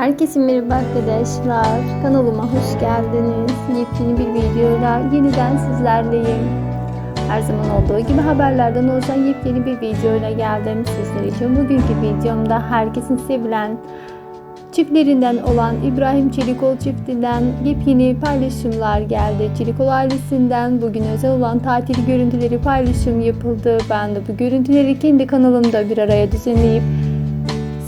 Herkese merhaba arkadaşlar. Kanalıma hoş geldiniz. Yepyeni bir videoyla yeniden sizlerleyim. Her zaman olduğu gibi haberlerden oluşan yepyeni bir videoyla geldim sizler için. Bugünkü videomda herkesin sevilen çiftlerinden olan İbrahim Çelikol çiftinden yepyeni paylaşımlar geldi. Çelikol ailesinden bugün özel olan tatil görüntüleri paylaşım yapıldı. Ben de bu görüntüleri kendi kanalımda bir araya düzenleyip